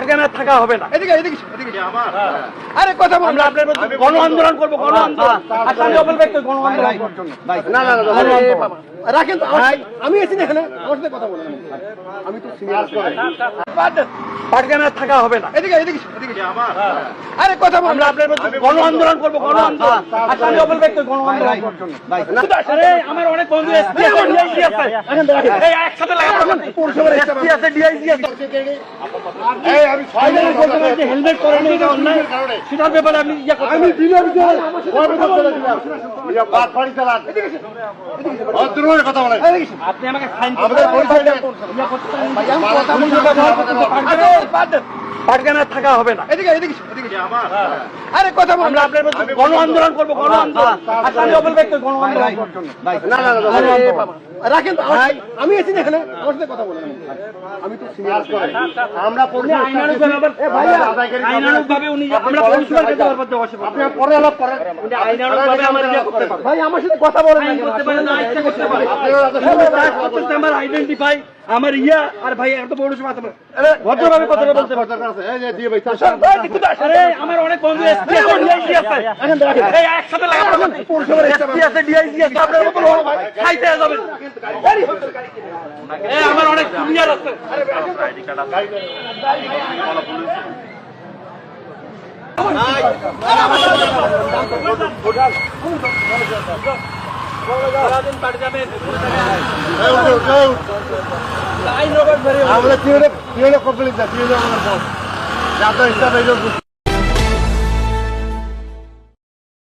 Camera থাকা হবে না। এদিকে এদিকে এদিকে। আরে কথা বল। আমরা আপনার প্রতি গণ আন্দোলন করব গণ আন্দোলন আমি অপল ব্যক্তি গণ আন্দোলন করব। না না না রাখেন তো আমার- আমি আছি না এখানে আমার সাথে কথা বলেন আমি তো ক্যামেরা থাকা হবে না। এদিকে এদিকে এদিকে। আরে কথা বল। আমরা আপনার প্রতি গণ আন্দোলন করব গণ আন্দোলন আমি অপল ব্যক্তি গণ আন্দোলন করব। আরে আমার অনেক বন্ধু একসাথে হেলমেট করে এটা অন্যায়। সেটার ব্যাপারে আপনি আমি কথা বলেন। আপনি আমাকে আমাদের ক্যামেরা থাকা হবে না এদিকে এদিকে এদিকে আরে কথা বল আমরা আপনার গণ আন্দোলন করব গণ আন্দোলন আচ্ছা আমি গণ আন্দোলন না না না রাখেন আমি আছি এখানে আমার সাথে কথা বলেন আমি তো সিনিয়র আমরা উনি আইনানুগভাবে আবার- আইনানুগভাবে উনি আমরা পরিষ্কার করতে পারব। পরে আলাপ করেন উনি আমার ইয়ে করতে পারবে ভাই আমার সাথে কথা বলেন না করতে পারে না ইচ্ছা করতে পারে আপনারা আমার আইডেন্টিফাই আমার ইয়া আর ভাই এত বড় সময় ভদ্রভাবে কথাটা বলতে পারছে এই যে দিয়ে ভাই আরে আমার অনেক বন্ধু এসপি আছে আছে এই একসাথে এসপি আছে ডিআইজি আছে আপনার মতো লোক খাইতে যাবেন। এই আমার অনেক জুনিয়র আছে। সারাদিন পাড়ি যাবেন। আমরা তিনটা তিনটা কমপ্লিট না তিনটা আমাদের বস যাতে হিসাবে